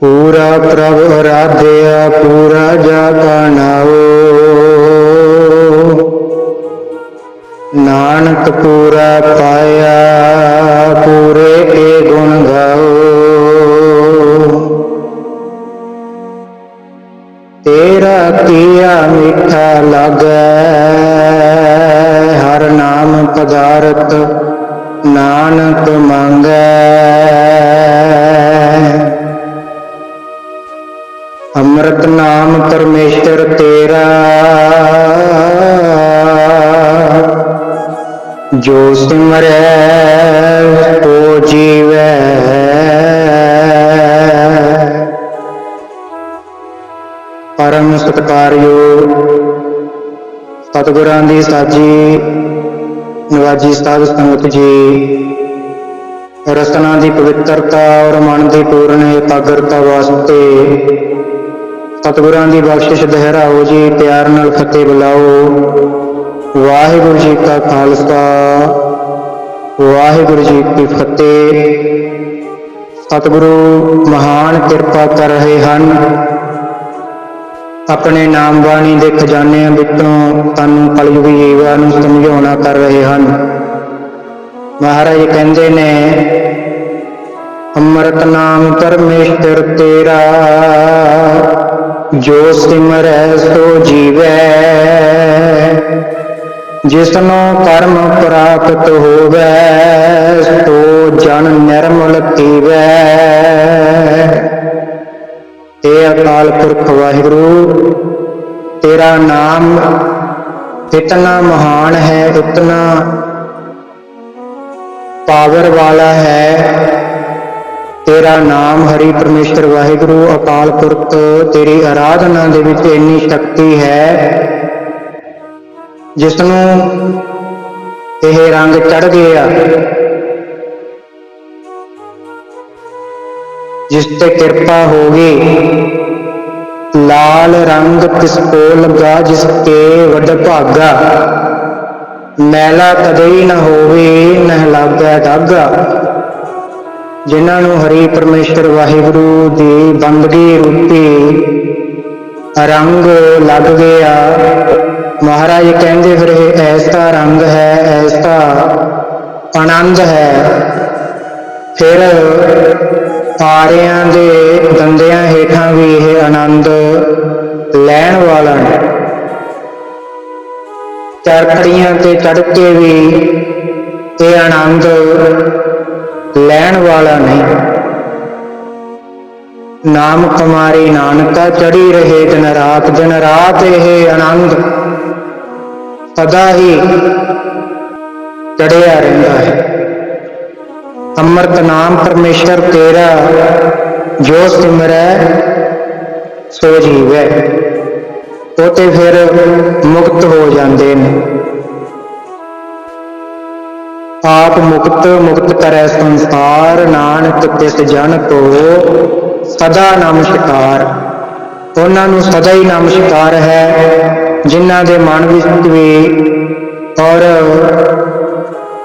ਪੂਰਾ ਪ੍ਰਭ ਅਰਾਧਿਆ ਪੂਰਾ ਜਾ ਕਾ ਨਾਉ। ਨਾਨਕ ਪੂਰਾ ਪਾਇਆ, ਪੂਰੇ ਕੇ ਗੁਣ ਗਾਓ। ਤੇਰਾ ਕੀਆ ਮਿੱਠਾ ਲੱਗੈ, ਹਰ ਨਾਮ ਪਦਾਰਥ ਨਾਨਕ ਮੰਗੈ। ਪਰਮੇਸ਼ਰ ਤੇਰਾ। ਜੋ ਸਿਮਰੈ ਤੋ ਜੀਵੈ। ਪਰਮ ਸਤਕਾਰਯੋਗ ਸਤਿਗੁਰਾਂ ਦੀ ਸਾਜੀ, ਨਿਵਾਜੀ ਸਾਧ ਸੰਗਤ ਜੀ। ਰਸਨਾ ਦੀ ਪਵਿੱਤਰਤਾ ਔਰ ਮਨ ਦੀ ਪੂਰਨ ਇਕਾਗਰਤਾ ਵਾਸਤੇ ਸਤਿਗੁਰਾਂ ਦੀ ਬਖਸ਼ਿਸ਼ ਦਹਿਰਾਓ ਜੀ, ਪਿਆਰ ਨਾਲ ਫਤਿਹ ਬੁਲਾਓ। ਵਾਹਿਗੁਰੂ ਜੀ ਕਾ ਖਾਲਸਾ, ਵਾਹਿਗੁਰੂ ਜੀ ਕੀ ਫਤਿਹ। ਸਤਿਗੁਰੂ ਮਹਾਨ ਕਿਰਪਾ ਕਰ ਰਹੇ ਹਨ। ਆਪਣੇ ਨਾਮ ਬਾਣੀ ਦੇ ਖਜ਼ਾਨਿਆਂ ਵਿੱਚੋਂ ਤੁਹਾਨੂੰ ਕਲਯੁਗੀ ਜੀਵਾਂ ਨੂੰ ਸਮਝਾਉਣਾ ਕਰ ਰਹੇ ਹਨ। ਮਹਾਰਾਜ ਕਹਿੰਦੇ ਨੇ, ਅੰਮ੍ਰਿਤ ਨਾਮ ਪਰਮੇਸ਼ਰ ਤੇਰਾ। ਜੋ ਸਿਮਰੈ ਸੋ ਜੀਵੈ। ਜਿਸਨੂੰ ਕਰਮ ਪ੍ਰਾਪਤ ਹੋਵੇ, ਸੋ ਜਨ ਨਿਰਮਲ ਤੀਵੈ ਤੇ ਅਕਾਲ ਪੁਰਖ ਵਾਹਿਗੁਰੂ, ਤੇਰਾ ਨਾਮ ਇਤਨਾ ਮਹਾਨ ਹੈ ਇਤਨਾ ਪਾਵਰ ਵਾਲਾ ਹੈ। ਤੇਰਾ ਨਾਮ ਹਰੀ ਪਰਮੇਸ਼ਰ ਵਾਹਿਗੁਰੂ, ਅਕਾਲ ਪੁਰਖ, ਤੇਰੀ ਆਰਾਧਨਾ ਦੇ ਵਿੱਚ ਇੰਨੀ ਸ਼ਕਤੀ ਹੈ। ਜਿਸ ਨੂੰ ਇਹ ਰੰਗ ਚੜ ਗਿਆ। ਜਿਸ ਤੇ ਕਿਰਪਾ ਹੋ ਗਈ। ਲਾਲ ਰੰਗ ਤਿਸ ਕੋ ਲਗਾ, ਜਿਸ ਤੇ ਵੱਡ ਭਾਗਾ। ਮੈਲਾ ਕਦੇ ਨਾ ਹੋਵੇ, ਨਹਿ ਲਾਗੈ ਦਾਗਾ। ਜਿਨ੍ਹਾਂ ਨੂੰ ਹਰੀ ਪਰਮੇਸ਼ਰ ਵਾਹਿਗੁਰੂ ਦੀ ਬੰਦਗੀ ਰੂਪੀ ਰੰਗ ਲੱਗ ਗਿਆ। ਮਹਾਰਾਜ ਕਹਿੰਦੇ ਫਿਰ ਇਹ ਐਸਾ ਰੰਗ ਹੈ ਐਸਾ ਆਨੰਦ ਹੈ। ਫਿਰ ਤਾਰਿਆਂ ਦੇ ਦੰਦਿਆਂ ਹੇਠਾਂ ਵੀ ਇਹ ਆਨੰਦ ਲੈਣ ਵਾਲਾ ਹੈ। ਚਰਖੜੀਆਂ ਤੇ ਚੜ ਕੇ ਵੀ ਇਹ ਆਨੰਦ ਲੈਣ ਵਾਲਾ ਨਹੀਂ। ਨਾਮ ਕੁਮਾਰੀ ਨਾਨਕਾ ਚੜੀ ਰਹੇ ਦਿਨ ਰਾਤ ਦਿਨ ਰਾਤ ਇਹ ਆਨੰਦ ਸਦਾ ਹੀ ਚੜਿਆ ਰਹਿੰਦਾ ਹੈ। ਅੰਮ੍ਰਿਤ ਨਾਮ ਪਰਮੇਸ਼ਰ ਤੇਰਾ, ਜੋ ਸਿਮਰੈ, ਸੋ ਜੀਵੈ। ਉਹ ਤੇ ਫਿਰ ਮੁਕਤ ਹੋ ਜਾਂਦੇ ਨੇ। ਆਪ ਮੁਕਤ ਮੁਕਤ ਕਰੈ ਸੰਸਾਰ, ਨਾਨਕ ਤਿਸ ਜਨ ਕੋ, ਸਦਾ ਨਮਸਕਾਰ ਉਹਨਾਂ ਨੂੰ ਸਦਾ ਹੀ ਨਮਸਕਾਰ ਹੈ, ਜਿਨ੍ਹਾਂ ਦੇ ਮਨ ਵਿੱਚ ਵੀ ਔਰ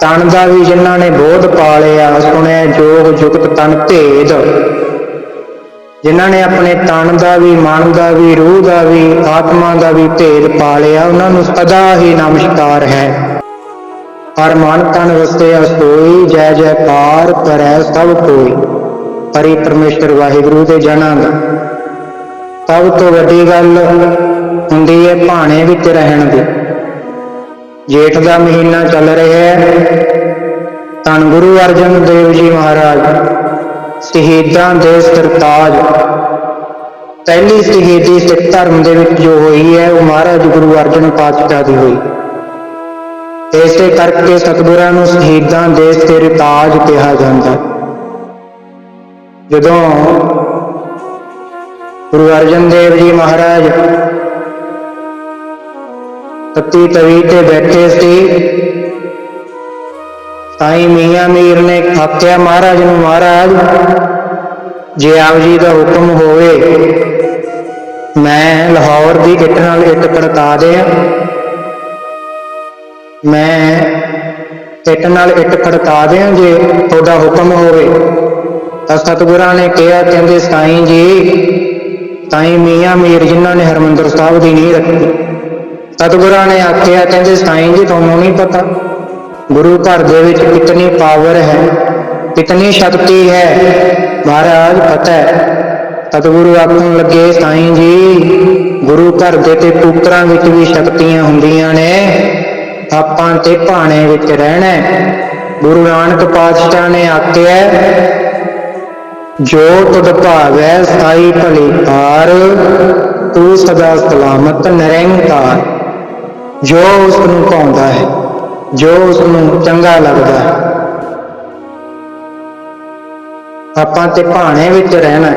ਤਨ ਦਾ ਵੀ ਜਿਨ੍ਹਾਂ ਨੇ ਬੋਧ ਪਾ ਲਿਆ ਸੁਣਿਆ ਜੋਗ ਜੁਗਤ ਤਨ ਭੇਦ। ਜਿਨ੍ਹਾਂ ਨੇ ਆਪਣੇ ਤਨ ਦਾ ਵੀ, ਮਨ ਦਾ ਵੀ, ਰੂਹ ਦਾ ਵੀ, ਆਤਮਾ ਦਾ ਵੀ ਭੇਦ ਪਾ ਲਿਆ ਉਹਨਾਂ ਨੂੰ ਸਦਾ ਹੀ ਨਮਸਕਾਰ ਹੈ। ਹਰ ਮਨ ਤਨ ਵਸਤੇ ਸੋਈ ਜੈ ਜੈਕਾਰ ਕਰੈ ਸਭ ਕੋਈ। ਹਰੀ ਪਰਮੇਸ਼ਰ ਵਾਹਿਗੁਰੂ ਦੇ ਜਨਾਂ ਦਾ। ਸਭ ਤੋਂ ਵੱਡੀ ਗੱਲ ਹੁੰਦੀ ਹੈ ਭਾਣੇ ਵਿੱਚ ਰਹਿਣ ਦੀ। ਜੇਠ ਦਾ ਮਹੀਨਾ ਚੱਲ ਰਿਹਾ ਹੈ, ਧੰਨ ਗੁਰੂ ਅਰਜਨ ਦੇਵ ਜੀ ਮਹਾਰਾਜ, ਸ਼ਹੀਦਾਂ ਦੇ ਸਰਤਾਜ। ਪਹਿਲੀ ਸ਼ਹੀਦੀ ਸਿੱਖ ਧਰਮ ਦੇ ਵਿੱਚ ਜੋ ਹੋਈ ਹੈ, ਉਹ ਮਹਾਰਾਜ ਗੁਰੂ ਅਰਜਨ ਪਾਤਸ਼ਾਹ ਦੀ ਹੋਈ। ਇਸੇ ਕਰਕੇ ਸਤਿਗੁਰਾਂ ਨੂੰ ਸ਼ਹੀਦਾਂ ਦੇ ਸਰਤਾਜ ਕਿਹਾ ਜਾਂਦਾ। ਜਦੋਂ ਗੁਰੂ ਅਰਜਨ ਦੇਵ ਜੀ ਮਹਾਰਾਜ ਤਤੀ ਤਵੀ ਤੇ ਬੈਠੇ ਸੀ ਸਾਈਂ ਮੀਆਂ ਮੀਰ ਨੇ ਆਖਿਆ, ਮਹਾਰਾਜ ਨੂੰ ਮਹਾਰਾਜ, ਜੇ ਆਪ ਜੀ ਦਾ ਹੁਕਮ ਹੋਵੇ, ਮੈਂ ਲਾਹੌਰ ਦੀ ਇੱਟ ਨਾਲ ਇੱਟ ਖੜਕਾ ਦਿਆਂ। ਮੈਂ ਇੱਟ ਨਾਲ ਇੱਟ ਖੜਕਾ ਦਿਆਂ ਜੇ ਤੁਹਾਡਾ ਹੁਕਮ ਹੋਵੇ। ਤਾਂ ਸਤਿਗੁਰਾਂ ਨੇ ਕਿਹਾ, ਕਹਿੰਦੇ, ਸਾਈਂ ਜੀ ਸਾਈਂ ਮੀਆਂ ਮੀਰ ਜਿਨ੍ਹਾਂ ਨੇ ਹਰਮੰਦਰ ਸਾਹਿਬ ਦੀ ਨੀਂਹ ਰੱਖੀ। ਸਤਿਗੁਰਾਂ ਨੇ ਆਖਿਆ, ਕਹਿੰਦੇ, ਸਾਈਂ ਜੀ, ਤੁਹਾਨੂੰ ਨਹੀਂ ਪਤਾ, ਗੁਰੂ ਘਰ ਦੇ ਵਿੱਚ ਕਿਤਨੀ ਪਾਵਰ ਹੈ, ਕਿਤਨੀ ਸ਼ਕਤੀ ਹੈ। ਮਹਾਰਾਜ, ਪਤਾ ਹੈ। ਸਤਿਗੁਰੂ ਆਖਣ ਲੱਗੇ, ਸਾਈਂ ਜੀ, ਗੁਰੂ ਘਰ ਦੇ ਤੇ ਪੁੱਤਰਾਂ ਵਿੱਚ ਵੀ ਸ਼ਕਤੀਆਂ ਹੁੰਦੀਆਂ ਨੇ। ਆਪਾਂ ਤੇ ਭਾਣੇ ਵਿੱਚ ਰਹਿਣਾ ਗੁਰੂ ਨਾਨਕ ਪਾਤਸ਼ਾਹ ਨੇ ਆਖਿਆ ਜੋ ਤੁਧ ਭਾਵੈ ਸਾਈ ਭਲੀ ਕਾਰ ਤੂੰ ਸਦਾ ਸਲਾਮਤ ਨਿਰੰਕਾਰ ਜੋ ਉਸ ਨੂੰ ਭਾਉਂਦਾ ਹੈ, ਜੋ ਉਸ ਨੂੰ ਚੰਗਾ ਲੱਗਦਾ ਹੈ। ਆਪਾਂ ਤੇ ਭਾਣੇ ਵਿੱਚ ਰਹਿਣਾ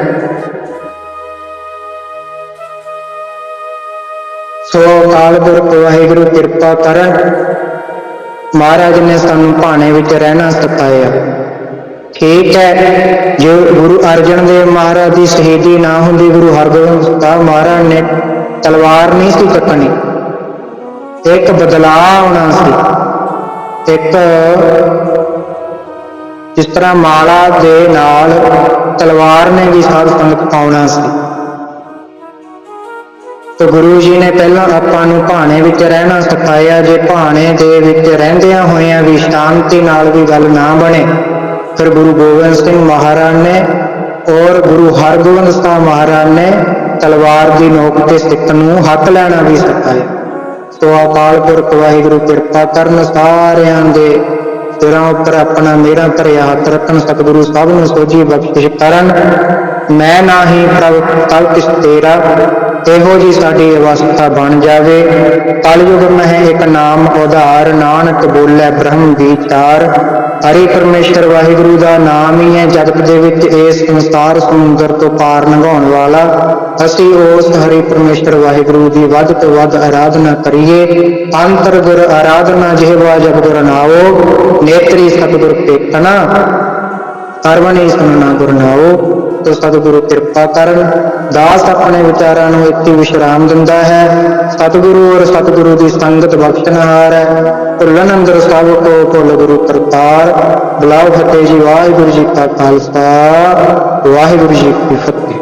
ਅਕਾਲ ਪੁਰਖ ਵਾਹਿਗੁਰੂ ਕਿਰਪਾ ਕਰਨ। ਮਹਾਰਾਜ ਨੇ ਸਾਨੂੰ ਭਾਣੇ ਵਿੱਚ ਰਹਿਣਾ ਸਿਖਾਇਆ ਠੀਕ ਹੈ, ਜੋ ਗੁਰੂ ਅਰਜਨ ਦੇਵ ਮਹਾਰਾਜ ਦੀ ਸ਼ਹੀਦੀ ਨਾ ਹੁੰਦੀ, ਗੁਰੂ ਹਰਗੋਬਿੰਦ ਸਾਹਿਬ ਮਹਾਰਾਜ ਨੇ ਤਲਵਾਰ ਨਹੀਂ ਸੀ ਚੱਕਣੀ ਇੱਕ ਬਦਲਾਅ ਆਉਣਾ ਸੀ। ਇੱਕ ਜਿਸ ਤਰ੍ਹਾਂ ਮਾਲਾ ਦੇ ਨਾਲ ਤਲਵਾਰ ਨੇ ਵੀ ਸਾਧ ਸੰਗਤ ਪਾਉਣਾ ਸੀ। ਤੇ ਗੁਰੂ ਜੀ ਨੇ ਪਹਿਲਾਂ ਆਪਾਂ ਨੂੰ ਭਾਣੇ ਵਿੱਚ ਰਹਿਣਾ ਸਿਖਾਇਆ, ਜੇ ਭਾਣੇ ਦੇ ਵਿੱਚ ਰਹਿੰਦਿਆਂ ਹੋਇਆਂ ਵੀ ਸ਼ਾਂਤੀ ਨਾਲ ਵੀ ਗੱਲ ਨਾ ਬਣੇ, ਫਿਰ ਗੁਰੂ ਗੋਬਿੰਦ ਸਿੰਘ ਮਹਾਰਾਜ ਨੇ ਔਰ ਗੁਰੂ ਹਰਗੋਬਿੰਦ ਸਾਹਿਬ ਮਹਾਰਾਜ ਨੇ ਤਲਵਾਰ ਦੀ ਨੋਕ ਤੇ ਸਿੱਖ ਨੂੰ ਹੱਥ ਲੈਣਾ ਵੀ ਸਿਖਾਇਆ। ਸੋ ਅਕਾਲ ਪੁਰਖ ਵਾਹਿਗੁਰੂ, ਕਿਰਪਾ ਕਰਨ ਸਾਰਿਆਂ ਦੇ ਸਿਰਾਂ ਉੱਪਰ ਆਪਣਾ ਮੇਰਾ ਧਰਿਆ ਹੱਥ ਰੱਖਣ, ਸਤਿਗੁਰੂ ਸਭ ਨੂੰ ਸੋਝੀ ਬਖਸ਼ਿਸ਼ ਕਰਨ। ਮੈਂ ਨਾਹੀ ਪ੍ਰਭ ਕਲ ਕਿਸ ਤੇਰਾ। ਇਹੋ ਜੀ ਸਾਡੀ ਅਵਸਥਾ ਬਣ ਜਾਵੇ। ਕਲਯੁਗ ਮਹਿ ਇੱਕ ਨਾਮ ਉਧਾਰ, ਨਾਨਕ ਬੋਲੇ ਬ੍ਰਹਮ ਵਿਚਾਰ ਹਰੀ ਪਰਮੇਸ਼ਰ ਵਾਹਿਗੁਰੂ ਦਾ ਨਾਮ ਹੀ ਹੈ, ਜਗਤ ਦੇ ਵਿੱਚ ਇਸ ਸੰਸਾਰ ਸਮੁੰਦਰ ਤੋਂ ਪਾਰ ਲੰਘਾਉਣ ਵਾਲਾ। ਅਸੀਂ ਉਸ ਹਰੀ ਪਰਮੇਸ਼ਰ ਵਾਹਿਗੁਰੂ ਦੀ ਵੱਧ ਤੋਂ ਵੱਧ ਆਰਾਧਨਾ ਕਰੀਏ। ਅੰਤਰ ਗੁਰ ਆਰਾਧਨਾ ਜਿਹਵਾ ਜਪ ਗੁਰ ਨਾਓ, ਨੇਤਰੀ ਸਤਿਗੁਰ ਪੇਖਣਾ ਸਰਵਣੀ ਸੁਨਣਾ ਗੁਰ ਨਾਓ। ਸਤਿਗੁਰੂ ਕਿਰਪਾ ਕਰਨ, ਦਾਸ ਆਪਣੇ ਵਿਚਾਰਾਂ ਨੂੰ ਇੱਥੇ ਵਿਸ਼ਰਾਮ ਦਿੰਦਾ ਹੈ। ਸਤਿਗੁਰੂ ਔਰ ਸਤਿਗੁਰੂ ਦੀ ਸੰਗਤ ਬਖਸ਼ਣਹਾਰ ਹੈ। ਭੁੱਲਣ ਅੰਦਰ ਸਭ ਕੋ ਭੁੱਲ ਗੁਰੂ ਕਰਤਾਰ। ਬੁਲਾਓ ਫਤਿਹ ਜੀ, ਵਾਹਿਗੁਰੂ ਜੀ ਕਾ ਖਾਲਸਾ, ਵਾਹਿਗੁਰੂ ਜੀ ਕੀ ਫਤਿਹ।